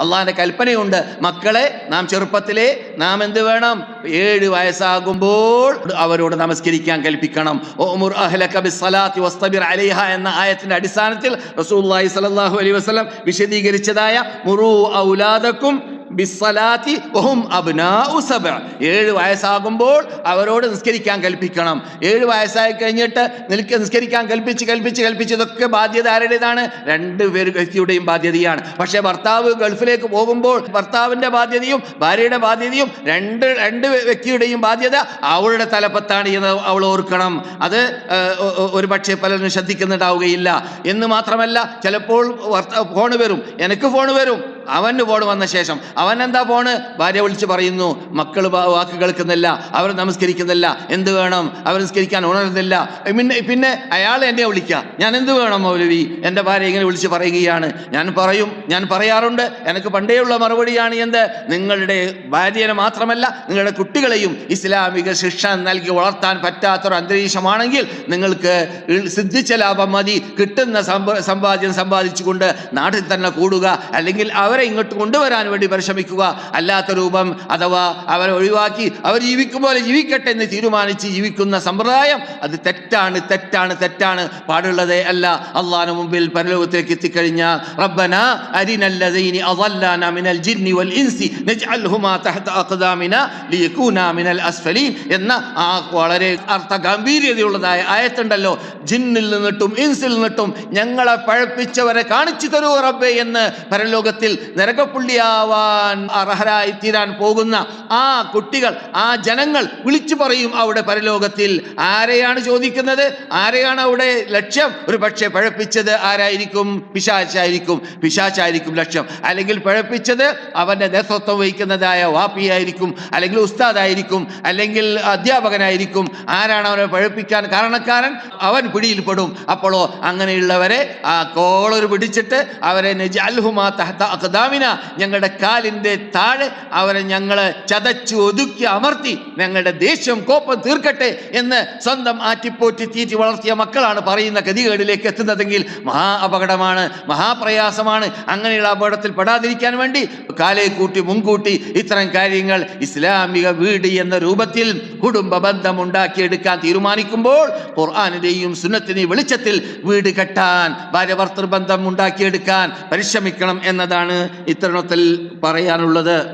അള്ളാഹിന്റെ കൽപ്പനയുണ്ട്. മക്കളെ നാം ചെറുപ്പത്തിലെ നാം എന്ത് വേണം? ഏഴ് വയസ്സാകുമ്പോൾ അവരോട് നമസ്കരിക്കാൻ കൽപ്പിക്കണം. ഓമുർ വസ്തബിർ അലിഹ എന്ന ആയത്തിന്റെ അടിസ്ഥാനത്തിൽ റസൂലുള്ളാഹി സ്വല്ലല്ലാഹു അലൈഹി വസല്ലം വിശദീകരിച്ചതായ മുറു ഔലാദക്കും ബിസ്സലാത്തി വഹും അബ്നാഉ സബ്അ. ഏഴ് വയസ്സാകുമ്പോൾ അവരോട് നിസ്കരിക്കാൻ കൽപ്പിക്കണം. ഏഴ് വയസ്സായി കഴിഞ്ഞിട്ട് നിൽക്ക നിസ്കരിക്കാൻ കൽപ്പിച്ച് കൽപ്പിച്ച് കൽപ്പിച്ച് ഇതൊക്കെ ബാധ്യത ആരുടേതാണ്? രണ്ട് പേര് വ്യക്തിയുടെയും ബാധ്യതയാണ്. പക്ഷേ ഭർത്താവ് ഗൾഫിലേക്ക് പോകുമ്പോൾ ഭർത്താവിന്റെ ബാധ്യതയും ഭാര്യയുടെ ബാധ്യതയും രണ്ട് രണ്ട് വ്യക്തിയുടെയും ബാധ്യത അവളുടെ തലപ്പത്താണ് എന്ന് അവൾ ഓർക്കണം. അത് ഒരു പക്ഷേ പലരും ശ്രദ്ധിക്കുന്നുണ്ടാവുകയില്ല. എന്ന് മാത്രമല്ല ചിലപ്പോൾ ഫോൺ വരും. എനിക്ക് ഫോൺ വരും. അവന് പോണ് വന്ന ശേഷം അവൻ എന്താ പോണ്? ഭാര്യ വിളിച്ച് പറയുന്നു മക്കൾ വാക്ക് കേൾക്കുന്നില്ല അവർ നമസ്കരിക്കുന്നില്ല എന്ത് വേണം? അവർ നിസ്കരിക്കാൻ ഉണരുന്നില്ല. പിന്നെ പിന്നെ അയാൾ എന്നെ വിളിക്കുക ഞാൻ എന്ത് വേണം മൗലവി? എന്റെ ഭാര്യ ഇങ്ങനെ വിളിച്ച് പറയുകയാണ്. ഞാൻ പറയും ഞാൻ പറയാറുണ്ട്. എനിക്ക് പണ്ടേയുള്ള മറുപടിയാണ് എന്ത്? നിങ്ങളുടെ ഭാര്യനെ മാത്രമല്ല നിങ്ങളുടെ കുട്ടികളെയും ഇസ്ലാമിക ശിക്ഷ നൽകി വളർത്താൻ പറ്റാത്തൊരു അന്തരീക്ഷമാണെങ്കിൽ നിങ്ങൾക്ക് സിദ്ധിച്ച ലാഭം മതി. കിട്ടുന്ന സമ്പ- സമ്പാദ്യം സമ്പാദിച്ചുകൊണ്ട് നാട്ടിൽ തന്നെ കൂടുക. അല്ലെങ്കിൽ അവരെ ഇങ്ങോട്ട് കൊണ്ടുവരാൻ വേണ്ടി പരിശ്രമിക്കുക. അല്ലാത്ത രൂപം അഥവാ അവരെ ഒഴിവാക്കി അവർ ജീവിക്കും പോലെ ജീവിക്കട്ടെ എന്ന് തീരുമാനിച്ച് ജീവിക്കുന്ന സമ്പ്രദായം അത് തെറ്റാണ് തെറ്റാണ് തെറ്റാണ്. പാടുള്ളതേ അല്ല. അള്ളാഹു മുമ്പിൽ പരലോകത്തിലേക്ക് എത്തിക്കഴിഞ്ഞ റബ്ബന അരിനല്ലദീനി അദല്ലാന മിനൽ ജിന്നി വൽ ഇൻസി നജ്അൽഹുമാ തഹത അഖ്ദാമിന ലിയകൂനാ മിനൽ അസ്ഫലീൻ എന്ന ആ വളരെ അർത്ഥ ഗാംഭീര്യതയുള്ളതായ ആയത്തുണ്ടല്ലോ. ജിന്നിൽ നിന്നിട്ടും ഇൻസിൽ നിന്നിട്ടും ഞങ്ങളെ പഴപ്പിച്ചവരെ കാണിച്ചു തരൂ റബ്ബേ എന്ന് പരലോകത്തിൽ നരകപ്പുള്ളിയാവാൻ അർഹരായി തീരാൻ പോകുന്ന ആ കുട്ടികൾ ആ ജനങ്ങൾ വിളിച്ചു പറയും അവിടെ പരലോകത്തിൽ ആരെയാണ് ചോദിക്കുന്നത്? ആരെയാണ് അവിടെ ലക്ഷ്യം? ഒരു പക്ഷേ പഴപ്പിച്ചത് ആരായിരിക്കും? പിശാച്ചായിരിക്കും. പിശാച്ചായിരിക്കും ലക്ഷ്യം. അല്ലെങ്കിൽ പഴപ്പിച്ചത് അവന്റെ നേതൃത്വം വഹിക്കുന്നതായ വാപ്പിയായിരിക്കും അല്ലെങ്കിൽ ഉസ്താദായിരിക്കും അല്ലെങ്കിൽ അധ്യാപകനായിരിക്കും. ആരാണ് അവനെ പഴപ്പിക്കാൻ കാരണക്കാരൻ? അവൻ പിടിയിൽപ്പെടും അപ്പോഴോ അങ്ങനെയുള്ളവരെ ആ കോളർ പിടിച്ചിട്ട് അവരെ നജഅൽഹുമാ തഹത അഖ്ദാമിന ഞങ്ങളുടെ കാലിന്റെ താഴെ അവരെ ഞങ്ങളെ ചതച്ചു ഒതുക്കി അമർത്തി ഞങ്ങളുടെ ദേഷ്യം കോപ്പം തീർക്കട്ടെ എന്ന് സ്വന്തം ആറ്റിപ്പോറ്റി തീറ്റി വളർത്തിയ മക്കളാണ് പറയുന്ന ഗതികേടിലേക്ക് എത്തുന്നതെങ്കിൽ മഹാ അപകടമാണ് മഹാപ്രയാസമാണ്. അങ്ങനെയുള്ള അപകടത്തിൽ പെടാതിരിക്കാൻ വേണ്ടി കാലേ കൂട്ടി മുൻകൂട്ടി ഇത്തരം കാര്യങ്ങൾ ഇസ്ലാമിക വീട് എന്ന രൂപത്തിൽ കുടുംബ ബന്ധം ഉണ്ടാക്കിയെടുക്കാൻ തീരുമാനിക്കുമ്പോൾ ഖുർആാനിന്റെയും സുന്നത്തിനെയും വെളിച്ചത്തിൽ വീട് കെട്ടാൻ ഭാര്യ ഭർത്തൃബന്ധം ഉണ്ടാക്കിയെടുക്കാൻ പരിശ്രമിക്കണം എന്നതാണ് ഇത്തരണത്തിൽ പറയാനുള്ളത്